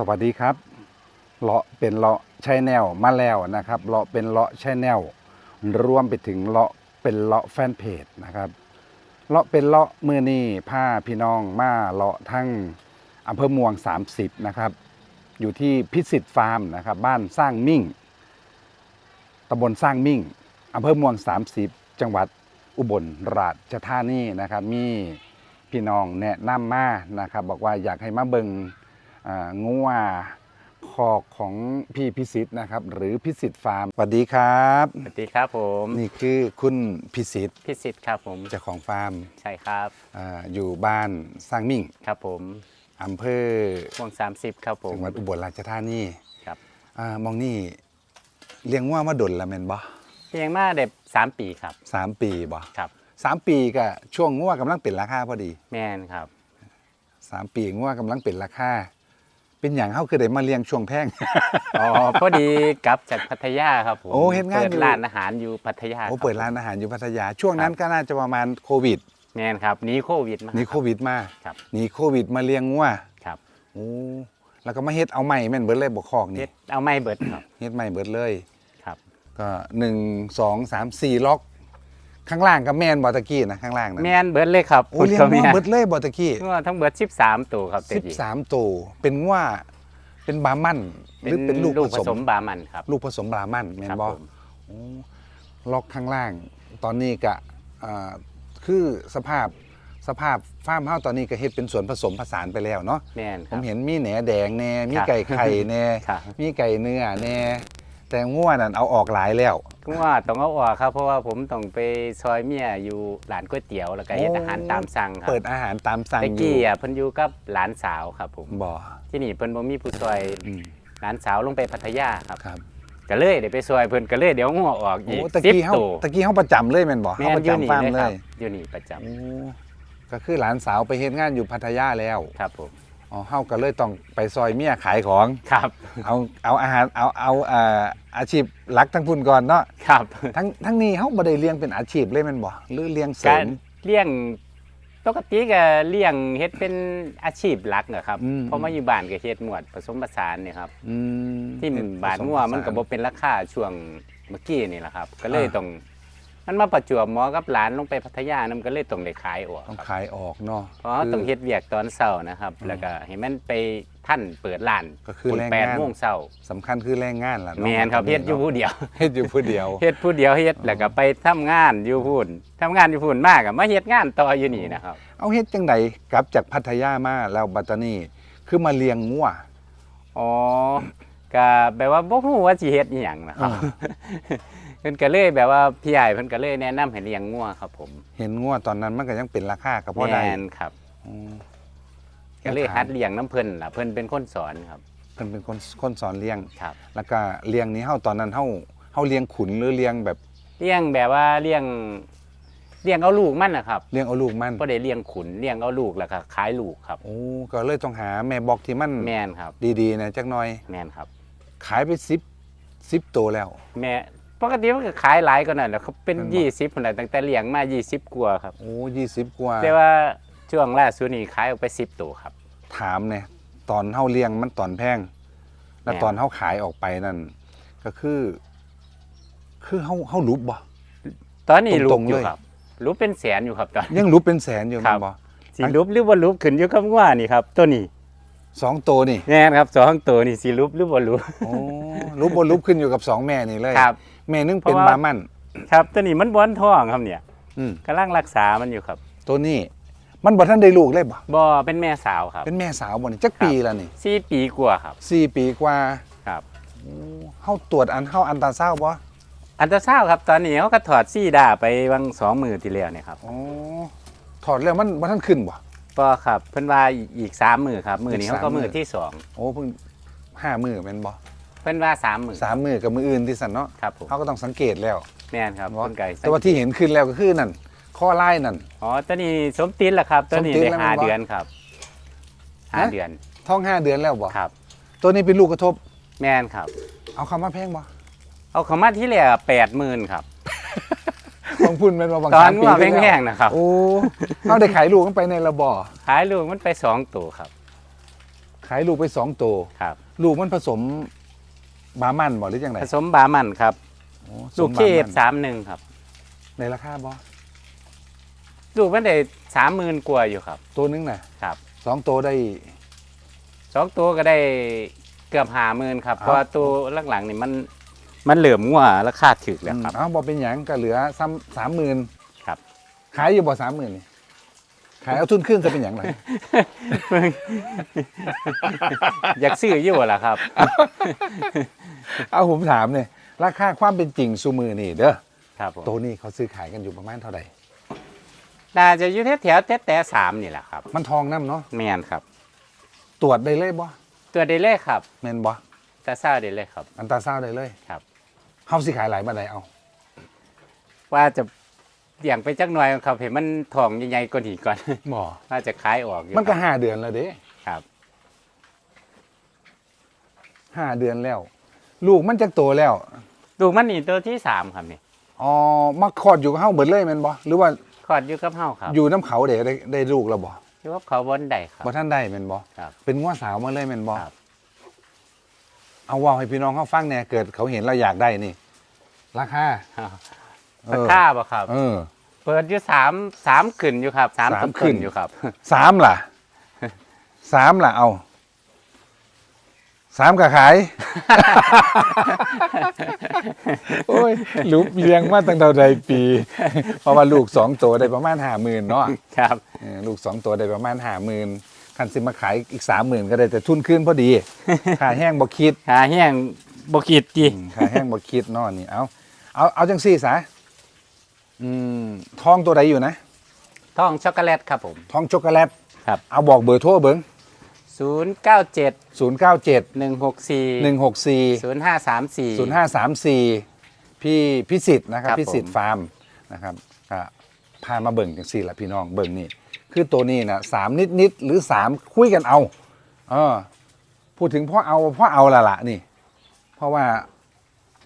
สวัสดีครับเลาะเป็นเลาะใช้แนวมาแล้วนะครับเลาะเป็นเลาะใช้แนวรวมไปถึงเลาะเป็นเลาะแฟนเพจนะครับเลาะเป็นเลาะมือนี่ผ้าพี่น้องมาเลาะทั้งอำเภอม่วง 30นะครับอยู่ที่พิสิทธิ์ฟาร์มนะครับบ้านสร้างมิ่งตำบลสร้างมิ่งอำเภอม่วง 30 จังหวัดอุบลราชธานีนะครับมีพี่น้องแนะนำมานะครับบอกว่าอยากให้มาเบิงอ่า งัวคอกของพี่พิสิทธิ์นะครับ หรือพิสิทธิ์ฟาร์มสวัสดีครับสวัสดีครับผมนี่คือคุณพิสิทธิ์พิสิทธิ์ครับผมเจ้าของฟาร์มใช่ครับอาอยู่บ้านสร้างมิ่งครับผมอำเภอม่วง30 ครับผมจังหวัดอุบลราชธานีครับอามองนี่เลี้ยงว่ามาดนละแมนบ่เพียงมาเด็บสามปีครับ สามปีบ่ครับ สามปีก็ช่วงงัวกำลังเป็นราคาพอดีแม่นครับ สามปีงัวกำลังเป็นราคา เป็นอย่างเขาคือได้มาเลี้ยงช่วงแพง อ๋อพอดีกลับจากพัทยาครับผมโอ้เฮ็ดงานอยู่ เปิดร้านอาหารอยู่พัทยาโอ้คบเปิดร้านอาหารอยู่พัทยา ช่วงนั้นก็น่าจะประมาณโควิดแม่นครับหนีโควิดมาหนีโควิดมาครับหนีโควิดมาเลี้ยงงัวครับโอ้แล้วก็มาเฮ็ดเอาใหม่แม่นเบิดเลยบ่คอกเฮ็นี่ดเอาไม่เบิดครับเฮ็ดใหม่เบิดเลย ครับ ก็หนึ่งสองสามสี่ล็อก ข้างล่างก็แม่นบ่ตะกี้นะข้างล่างนะแม่นเบิดเลยครับโอ้เลี้ยงก็งัแม่วนเบิดเลยบ่ตะกี้งัวทั้งเบิด13 ตัวครับสิบสามตัวเป็นงัวเป็นบามันหเป็รืนอเป็นลูกลูกผผสสมมบามันครับ ลูกผสมบามันแม่นครับบ่ผมโอ้ล็อกข้างล่าง ตอนนี้ก็อ่าคือสภาพสภาพฟาร์มเฮาตอนนี้ก็เฮ็ดเป็นสวนผสมผสานไปแล้วเนาะแม่นผครัมบเห็นมีแหนแดงแน่มีครับไก่ไข่แน่ครับมีไก่เนื้อแน่ แต่ง่วนั่นเอาออกหลายแล้ว งัวต้องเอาออกครับ เพราะว่าผมต้องไปซอยเมียอยู่ร้านก๋วยเตี๋ยวแล้วก็เฮ็ดอาหารตามสั่งครับเปิดอาหารตามสั่งตะอยู่กี้อะเพิ่นอยู่กับหลานสาวครับผมบ่ที่นี่เพิ่นบ่มีผู้ซอยอืมหลานสาวลงไปพัทยาครับครับก็เลยได้ไปซอยเพิ่นก็เลยเดี๋ยวงัวออกโอ้อีกตะสิบกี้เฮาตัวตะกี้เฮาประจำเลยแม่นบ่แม่เฮานประอยู่จำนี่ฟาร์มเลยเลครับยอยู่นี่ประจำโอ้ก็คือหลานสาวไปเฮ็ดงานอยู่พัทยาแล้ว ครับผม อ๋อเฮาก็เลยต้องไปซอยเมียขายของครับเอาเอาอาหารเอาเอาเอ่ออาชีพหลักทั้งพุ่นก่อนเนาะครับทั้งทั้งนี้เฮาบ่ได้เลี้ยงเป็นอาชีพเลยแม่นบ่หรือเลี้ยงเสริการมเลี้ยงปกติก็เลี้ยงเฮ็ดเป็นอาชีพหลักอะครับอืมเพราะมาอยู่บ้านก็เฮ็ดหมวดผสมผสานเนี่ยครับอืมที่บ้านงัวมันก็บ่เป็นราคาช่วงเมื่อกี้นี่แหละครับ ก็เลยต้อง มันมาประจวบเหมอกับหลานลงไปพัทยานํก็เลยต้องได้ขายออกต้องครับขายออกเนาะเพราะต้องเฮ็ดเวียกตอนเช้านะครับอืมแล้วก็ให้มันไปท่านเปิดร้านก็คือแรงงานแปดโมงเช้าสำคัญคือแรงงานล่ะเนาะแม่นครับเฮ็ดอยู่ผู้เดียวเฮ็ดอยู่ผู้เดียวเฮ็ดผู้เดียวเฮ็ดแล้วก็ไปทำงานอยู่พุ่นทำงานอยู่พุ่นมากอะมาเฮ็ดงานต่ออยู่นี่นะครับ เอาเฮ็ดจังไดกลับจากพัทยามาแล้วบัดตานีคือมาเลี้ยงงัวอ๋อก็แบบว่าบ่ฮู้ว่าสิเฮ็ดอีหยังนะครับอ่า เพิ่นก็เลยแบบว่าพี่ใหญ่เพิ่นก็เลยแนะนำให้เลี้ยงงัวครับ ผมเห็นงัวตอนนั้นมันก็ยังเป็นราคาก็พอได้แม่นครับอืมก็เลยหัดเลี้ยงน้ำเพิ่นล่ะเพิ่นเป็นคนสอนครับเพิ่นเป็นคนคนสอนเลี้ยง ครับ แล้วก็เลี้ยงนี้เฮาตอนนั้นเฮาเฮาเลี้ยงขุนหรือเลี้ยงแบบเลี้ยงแบบว่าเลี้ยงเลี้ยงเอาลูกมันนะครับเลี้ยงเอาลูกมันบ่ได้เลี้ยงขุนเลี้ยงเอาลูกแล้วก็ขายลูกครับ โอ้ก็เลยต้องหาแม่บอกที่มันแม่นครับ ดีๆนะจักหน่อย แม่นครับ ขายไป10 10ตัวแล้ว แม่ ปกติมันก็ขายหลายกว่านั้นแหละครับเป็นแม่นบ่ยี่สิบพุ่นน่ะตั้งแต่เลี้ยงมา 20กว่าครับ โอ้20กว่าแต่ว่าช่วงล่าสุดนี่ขายออกไป 10 ตัวครับ ถามเนี่ยตอนเฮาเลี้ยงมันตอนแพง แล้วแพง ตอนเฮาขายออกไปนั่นก็คือ คือเฮาเฮารูปบ่ ตอนนี้ตรูรปงๆอยู่เลย ครับรูปเป็นแสนอยู่ครับตอนยังรูปเป็นแสนอยู่ครัแม่บนบ่สีรูปหรือบ่รูปขึ้นอยู่กับว่านี่ครับตัวนี้สองตัวนี่แน่นครับสองตัวนี่สีรูปหรือบ่รูปโอ้รูปบนรูปขึ้นอยู่กับสองแม่นี่เลยครับ แม่นึงเป็นเพราะว่า บามัน ครับตัวนี้มันบอนท้องครับเนี่ยอืม กำลังรักษามันอยู่ครับตัวนี้ มันบ่ทันได้ลูกเลยบ่บ่เป็นแม่สาวครับเป็นแม่สาวบ่นี่จักปีแล้วนี่สี่ปีกว่าครับสี่ปีกว่าครับโอ้เฮาตรวจอันเฮาอันตราซาวด์บ่อันตราซาวด์ครับตอนนี้เขาก็ถอดซี่ดาไปวังสองมือที่แล้วเนี่ยครับอ๋อถอดแล้วมันบ่ทันขึ้นบ่ก็ครับเพิ่นว่าอีกสามมือครับมือนี้อีกเขาสามก็มืมื้ออที่สองโอ้เพิ่งห้ามื้อแม่นบ่เพิ่นว่าสามมือสามมื้อกับมื้ออื่นที่สั่นเนาะครับผมเฮาก็ต้องสังเกตแล้วแม่นครับว่าต้นไก่แต่ว่าที่เห็นขึ้นแล้วก็คือนั่นข้อไล่นั่น อ๋อตัวนี้สมตินแหละครับ ตัวนี้สมตินได้แล้วห้ามันบ่เดือนครับห้าฮะเดือนท้องห้าเดือนแล้วบ่ครับ ตัวนี้เป็นลูกกระทบ แม่นครับ เอาคำว่าแพงบ่ เอาเขามาที่แรกแปดหมื่นครับ บางพุ่นเป็นว่าบางตอสานมปีว่าที่แล้วแพงๆนะครับ โอ้เขาได้ขายลูกกันไปในระบอขายลูกมันไปสองตัวครับ ขายลูกไปสองตัว ครับ ลูกมันผสม บามันบ่หรือยังไงผสมบามันครับ โอ้ลูกสมเคบาฟมันสามหนึ่งครับ ในราคาบ่ลูกมันได้สามหมื่นกว่าอยู่ครับ ตัวนึงน่ะครับ สองตัวได้ สองตัวก็ได้เกือบหาหมื่นครับอ้าวเพราะว่าตัวหลังๆนี่มันมันเหลื่อมงัวราคาถึกแล้วครับเอ้าบ่เป็นหยังก็เหลือซ้ำสามหมื่นครับ ขายอยู่บ่สามหมื่นนี่ ขายเอาทุนขึ้นจะเป็นหยังไงอยากซื้ออยู่ล่ะครับ เอาผมถามเนี่ยราคาความเป็นจริงซูมือนี่เด้อครับผมตัวนี้เขาซื้อขายกันอยู่ประมาณเท่าไหร่น่าจะอยู่แถวๆแต่แต่สามนี่แหละครับมันทองน้ำเนาะแมนครับ ตรวจได้เลยบ่ตัวเดเล่ครับแม่นบ่ตาเศร้าเดเล่ครับ อันตราซาวด์ได้เลยครับ เฮาสิขายหลายบันไดเอาว่าจะ เลี้ยงไปจักหน่อยครับเห็นมันทองใหญ่ๆกว่านี้ก่อนบ่ว่าจะขายออกอยู่มันก็ครับ ห้าเดือนแล้วเด้ครับ ห้าเดือนแล้ว ลูกมันจักโตแล้วลูกมันนี่ตัวที่สามครับนี่อ๋อมาคลอดอยู่กับเฮาเบิดเลยแม่นบ่หรือว่าคลอดอยู่กับเฮาครับอยู่น้ำเขาเด็กได้ได้ลูกแล้วบ่อยู่กับเขาบนได้ครับ บ่ท่านได้แม่นบ่ครับเป็นงัวสาวมาเลยแม่นบ่ครับ เอาเว่าให้พี่น้องเขาฟังแหน่เกิดเขาเห็นเราอยากได้นี่ราคา เอราอคาบ่ครับ เออ เปิดอยู่สามสามขึ้นอยู่ครับสามสามต้นขึ้ขึ้นนอยู่ครับ สามล่ะ สามล่ะเอาสามก็ขาย โอ้ยลูกเลี้ยงมาตั้งแต่ใดปี เพราะว่าลูกสองตัวได้ประมาณห้าหมื่นเนาะครับ เออลูกสองตัวได้ประมาณห้าหมื่นคันสิมาขายอีกสามหมื่นก็ได้แต่ทุนขึ้นพอดีค่าแห้งบ่คิด หาแห้งบ่คิดติอืมค่าแห้งบ่คิดเนาะนี่เอาเอาเอาจังซี่ซะ อืมทองตัวใดอยู่นะทองช็อกโกแลตครับผมทองช็อกโกแลตครับ เอาบอกเบอร์โทรเบิ้ง097 0 9 7 164 1 6 4 0534 0 5 3 4 พี่พิสิทธิ์นะครับครับ พิสิทธิ์ฟาร์มนะครับก็พามาเบิ่งจังซี่แหละพี่น้องเบิ่งนี่คือตัวนี้นะสามนิดนิดๆหรือสามคุยกันเอาเออพูดถึงพ่อเอาพ่อเอาละละนี่ เพราะว่า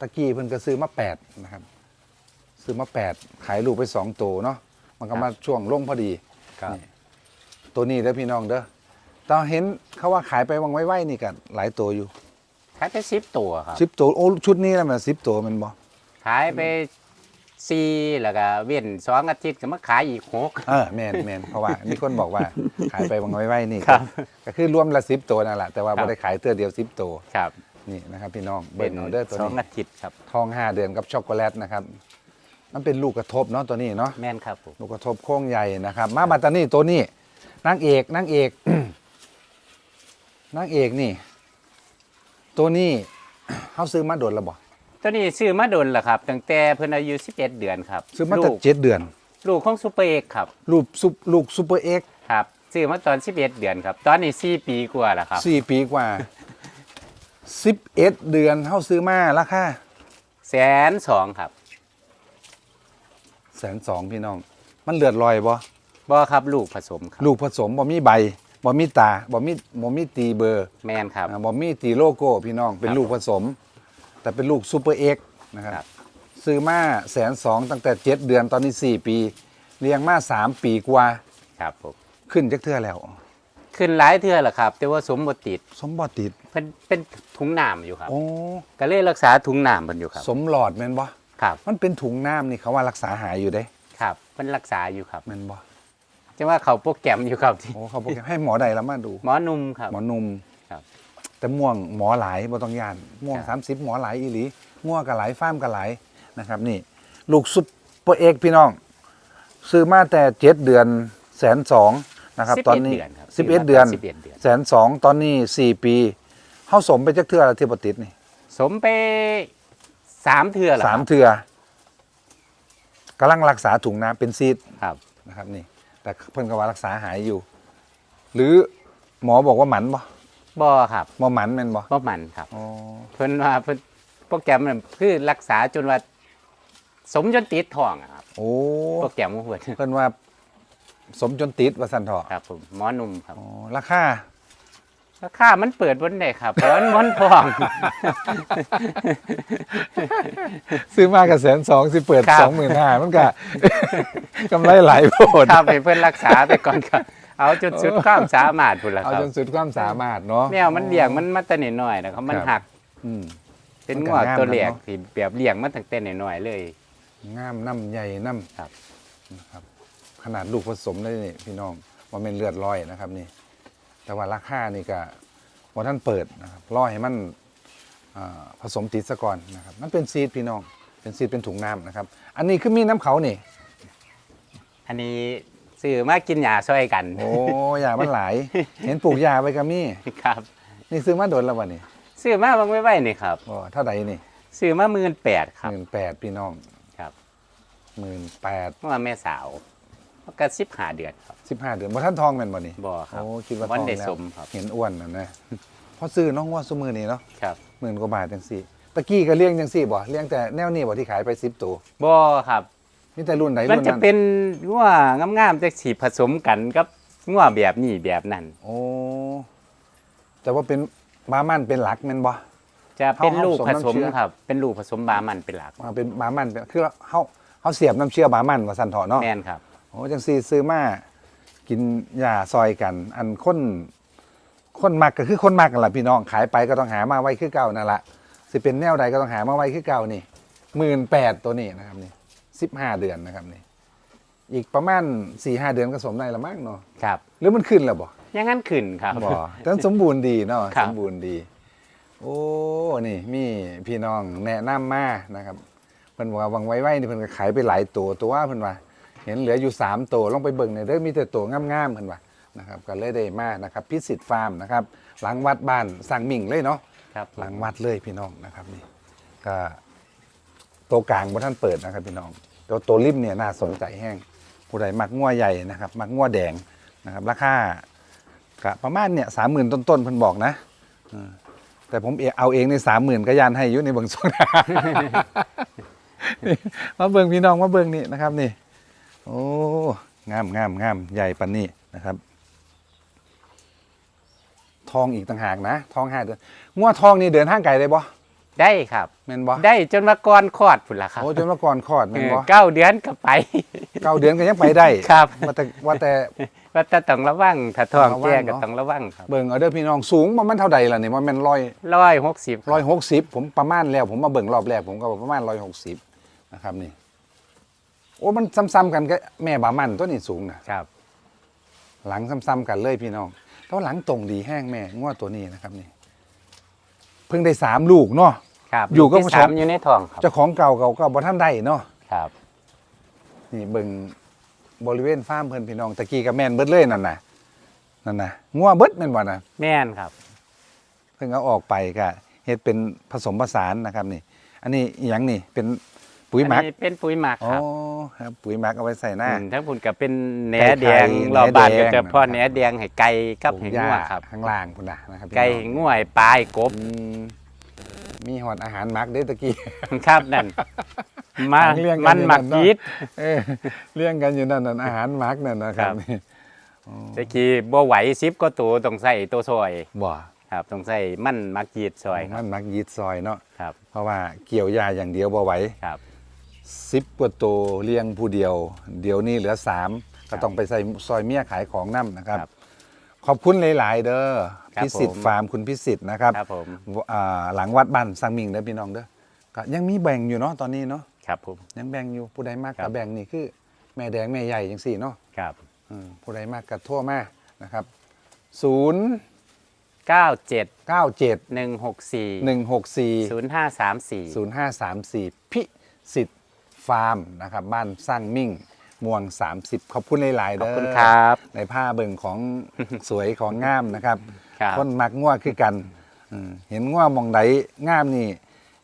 ตะกี้เพิ่นก็ซื้อมาแปดนะครับ ซื้อมาแปดขายลูกไปสองตัวเนาะมันก็มาช่วงลงพอดีครับ นี่ตัวนี้เด้อพี่น้องเด้อตอนเห็นเขาว่าขายไปวังไว้ไว้นี่กันหลายตัวอยู่ขายไปสิบตัวครับ สิบตัวโอ้ชุดนี้แล้วมันสิบตัวแมันบ่ขายไปสี่แล้วก็เว้นสองอาทิตย์ก็มาขายอีกหก เออแมนแมนเพราะว่ามีคนบอกว่าขายไปวังไว้ไว้นี่ครับก็คือรวมละสิบตัวนั่นแหละแต่ว่าครับ ไม่ได้ขายเตัวเดียวสิบตัวครับนี่นะครับพี่น้องเป็เบิ้นลออเดอร์ตัวสองนี้อาทิตย์ครับ ทองห้าเดือนกับช็อกโกแลตนะครับ มันเป็นลูกกระทบเนาะตัวนี้เนาะแม่นครับผมลูกกระทบโค้งใหญ่นะครับ มาบัตตานี่ตัวนี้นางเอกนางเอกนางเอกนี่ ตัวนี้เขาซื้อมาโดนระบอตัวนี้ซื้อมาโดนแล้วครับตั้งแต่เพิ่นอายุ11 เดือนครับซื้อมาแต่ลูกเจ็ดเดือน ลูกของซูเปอร์เอ็กซ์ครับลูกซุปลูกซูเปอร์เอ็กซ์ครับซื้อมาตอน 11 เดือนครับ ตอนนี้4ปีกว่าแล้วครับสี่ปีกว่าสิบเอ็ดเดือนเขาซื้อมาราคาแสนสองครับ แสนสองพี่น้อง มันเลือดลอยบ่บ่ครับลูกผสมครับลูกผสมบ่มีใบบ่มีตาบ่มีบ่มีตีเบอร์แม่นครับ อ่าบอมมี่ตีโลโก้พี่น้องเป็นครับลูกผสม แต่เป็นลูกซูเปอร์เอ็กซ์นะครับ ครับ ซื้อมาแสนสองตั้งแต่เจ็ดเดือนตอนนี้สี่ปี เลี้ยงมาสามปีกว่าครับผมขึ้นจักเทื่อแล้ว ขึ้นหลายเทื่อแล้วครับ แต่ว่าสมบ่ติดสมบอติดเพิ่นเป็นถุงน้ำอยู่ครับ โอ้ก็เลยรักษาถุงน้ำเพิ่นอยู่ครับ สมหลอดแม่นบ่ ครับมันเป็นถุงน้ำนี่เขาว่ารักษาหายอยู่เด้ครับเพิ่นรักษาอยู่ครับแม่นบ่จังว่าเขาโปรแกรมอยู่ครับที่ โอ้เขาบอกให้หมอใดแล้วมาดู หมอหนุ่มครับ หมอหนุ่มครับแต่ม่วงหมอหลายบ่ต้องย่านม่วงครับ สามสิบหมอหลายอีหลีม่วงก็หลายฟ้าร์มก็หลายนะครับ นี่ ลูกซุปเปอร์เอ็กซ์พี่น้อง ซื้อมาแต่เจ็ดเดือนแสนสองนะครับ 11ตอนนี้เดือนครับสิบเอ็ดเดือน11เดือน แสนสองตอนนี้สี่ปีเข้าสมไปจักเทื่อละที่ปติดนี่ สมไป สามเทื่อแล้วสามครับเทื่อกำลังรักษาถุงน้ำเป็นซีดครับนะครับนี่ แต่เพิ่นก็ว่ารักษาหายอยู่ หรือหมอบอกว่าหมันบ่บ่ครับหมอหมันแม่นบ่บ่มันครับอ๋อเพิ่นว่าเพิ่นโปรแกรมนั่นคือรักษาจนว่าสมจนติดท้องอะครับโอ้โปรแกรมของเพิ่นเพิ่นว่าสมจนติดว่าซั่นเถาะครับผมหมอหนุ่มครับอ๋อราคา ราคามันเปิดบนได้ครับเพราะมันมันท้อง ซื้อมากับแสนสองสิเปิดครับ สองหมื่นห้ามันก็ กำไรหลายโพดครับให้เพิ่นรักษาไปก่อนครับ เอาจนสุดความสามารถพุ่นละเอาครับจนสุดความสามารถเนาะ แมวมันเลี้ยงมันมาแต่น้อยๆนะครับมันครับ หัก อืมเป็นมันก็งวดงามตัวแรกนะเนาะที่แบบเลี้ยงมาตั้งแต่น้อยๆเลย งามน้ำใหญ่น้ำครับ นะครับ ขนาดลูกผสมได้นี่พี่น้องว่าเป็นเลือดร้อยนะครับนี่ แต่ว่าราคานี่ก็ว่าท่านเปิดนะครับรอให้มันอ่าผสมติดซะก่อนนะครับมันเป็นซีดพี่น้องเป็นซีดเป็นถุงน้ำนะครับ อันนี้คือมีน้ำเขานี่ อันนี้ซื้อมากินยาช่วยกัน โอ้ยามันหลาย เห็นปลูกยาไว้ก็มีครับ นี่ซื้อมาโดนแล้ววะนี่ซื้อมาบางไว้ไว้นี่ครับโอ้เท่าใดนี่ซื้อมาหมื่นแปดครับหมื่นแปดพี่น้องครับหมื่นแปดเมื่อวานแม่สาว ก็สิบหาเดือนครับสิบห้าเดือนบ่ท่านทองแม่นบ่นี่บ่ครับโอ้คิดว่าทวันองได้แล้วสมครับเห็นอ้วนน่ะนะพอซื้อน้องว่าซุมือนี่เนาะครับหมื่นกว่าบาทจังสี่ตะกี้ก็เลี้ยงจังสี่บ่เลี้ยงแต่แนวนี้บ่ที่ขายไป10ตัวบ่ครับ มีแต่รุ่นไหนมันรุ่นจะนั้นเป็นงัวงามๆจะสีผสมกันกับงัวแบบนี้แบบนั้น โอ้แต่ว่าเป็นบามันเป็นหลักแม่นบ่ จะเป็นเอาลูกเอาผสมสมน้ำเชื้อครับ เป็นลูกผสมบามันเป็นหลักมาเป็นบามันเป็นคือเฮาเฮาเสียบน้ำเชื่อบามันว่าซั่นเถาะเนาะแม่นครับ โอ้จังซี่ซื้อมากินยาซอยกัน อันคนคนมักก็คือคนมักกันล่ะพี่น้องขายไปก็ต้องหามาไว้คือเก่านั่นล่ะสิเป็นแนวใดก็ต้องหามาไว้คือเก่านี่18,000ตัวนี้นะครับนี่15เดือนนะครับนี่อีกประมาณ4-5เดือนก็สมได้ละมั้งเนาะครับ หรือมันขึ้นแล้วบ่อยังงั้นขึ้นครับบ่แต่มันสมบูรณ์ดีเนาะครับสมบูรณ์ดี โอ้นี่มีพี่น้องแนะนำมานะครับเพิ่นบอกว่าวังไว้ไว้นี่เพิ่นก็ขายไปหลายตัวตัวเพิ่นว่า เห็นเหลืออยู่ 3 ตัวลองไปเบิ่งในอยเด้อมีแต่ตัวงามๆเพิ่นว่านะครับก็เลยได้มานะครับพิสิทธิ์ฟาร์มนะครับหลังวัดบ้านสังมิ่งเลยเนาะครับหลังวัดเลยพี่น้องนะครับนี่ก็ตัวกลางบ่ท่านเปิดนะครับพี่น้องตัวตัวริมเนี่ยน่าสนใจแห้งผู้ใดมักงัวใหญ่นะครับ มักงัวแดงนะครับ ราคากะประมาณเนี่ยสามหมื่นต้นๆเพิ่นบอกนะอืมแต่ผมเอาเองในสามหมื่นก็ยานให้อยุในเบิงโซดานี่มาเบิงพี่น้องมาเบิงนี่นะครับนี่ โอ้งามงามงามใหญ่ปันนี่นะครับ ทองอีกต่างหากนะทองห้าเดือนงัวทองนี่เดินห้างไกลได้บ่ได้ครับแม่นบ่ได้จนมาก่อนคลอดพุ่นละครับโอ้จนเมื่อก่อนคลอดแม่นบ่เออเก้าเดือนก็ไปเก้าเดือนก็ยังไปได้ครับว่าแต่ว่าแต่ว่าแต่ต้องระวังถ้าท้องระวังแก่ก็เนาะต้องระวังครับเบิ่งเอาเด้อพี่น้องสูงมันมันเท่าใดล่ะนี่มันแม่นร้อยร้อยหกสิบร้อยหกสิบผมประมาณแล้ว ผมมาเบิ่งรอบแรกผมก็บอกประมาณร้อยหกสิบนะครับนี่โอ้มันซ้ำๆกันก็แม่บามันตัวนี้สูงนะครับ หลังซ้ำๆกันเลยพี่น้องแต่ว่าหลังตรงดีแห้งแม่งวดตัวนี้นะครับนี่ เพิ่งได้สามลูกเนาะ ครับอยู่กับที่ผู้ชม สามอยู่ในท้องครับ เจ้าของเก่าเก่าก็บ่ท่านได้เนาะครับ นี่เบิ่งบริเวณฟาร์มเพิ่นพี่น้องตะกี้ก็แม่นเบิดเลยนั่นน่ะนั่นน่ะงัวเบิดแม่นบ่น่ะ แม่นครับ เพิ่งเอาออกไปก็เฮ็ดเป็นผสมผสานนะครับนี่ อันนี้อหยังนี่เป็น ปุ๋ยหมักอันนี้เป็นปุ๋ยหมักอ๋อครับครับ ปุ๋ยหมักเอาไว้ใส่หน้า อืมทั้งพุ่นก็เป็นแหนไก่ไข่แดงรอบบ้านแหนแดก็ง จะพ่อนะครับแหนแดงให้ไก่กับปลูให้หญ้างัวครับ ข้างล่างพุ่นน่ะนะครับพี่ไก่น้ให้องงัวให้ปลาให้กบอืมมีหอดอาหารหมักเด้อตะกี้ ครับนั่นมาของเลี้ยงกันมันอยู่หมักนั่นเนอะยีด เออเลี้ยงกันอยู่นั่นน่ะอาหารหมักนั่นนะครับครับ นี่อ๋อตะกี้บ่ไหวซิบก็ตัวต้องใส่ตัวซอยบ่ครับต้องใส่มันหมักยีดซอยคมัรับนหมักยีดซอยเนาะครับเพราะว่าเกี่ยวยาอย่างเดียวบ่ไหว ครับ สิบกว่าตัวเลี้ยงผู้เดียว เดี๋ยวนี้เหลือสามก็ต้องไปใส่ซอยเมียขายของน้ำนะครับ ครับขอบคุณหลาย ๆ เด้อครับพิสิทธิ์ผมฟาร์มคุณพิสิทธิ์นะครับครับผม อ่าหลังวัดบ้านสังมิงเด้อพี่น้องเด้อก็ยังมีแบ่งอยู่เนาะตอนนี้เนาะครับผม ยังแบ่งอยู่ผู้ใดมากครักับบแบ่งนี่คือ แม่แดงแม่ใหญ่จังสี่เนาะครับ อืมผู้ใดมากกับทั่วมานะครับศูนย์เก้าเจ็ดเก้าเจ็ดหนึ่งหกสี่หนึ่งหกสี่ศูนย์ห้าสามสี่0534 พิสิทธิ์ ฟาร์มนะครับบ้านสร้างมิ่งม่วง 30 ขอบคุณหลายๆขอบเด้อคุณครับ ในผ้าเบิ่งของ สวยของงามนะครับครับคนมักง่วคือกันอืมเห็นง่วมองใดงามนี่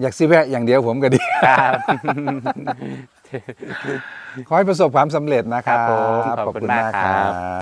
อยากสิแวะอย่างเดียวผมก็ดี ครับ ขอให้ประสบความสำเร็จนะครัครับบผมขอบคุณมากครับ บ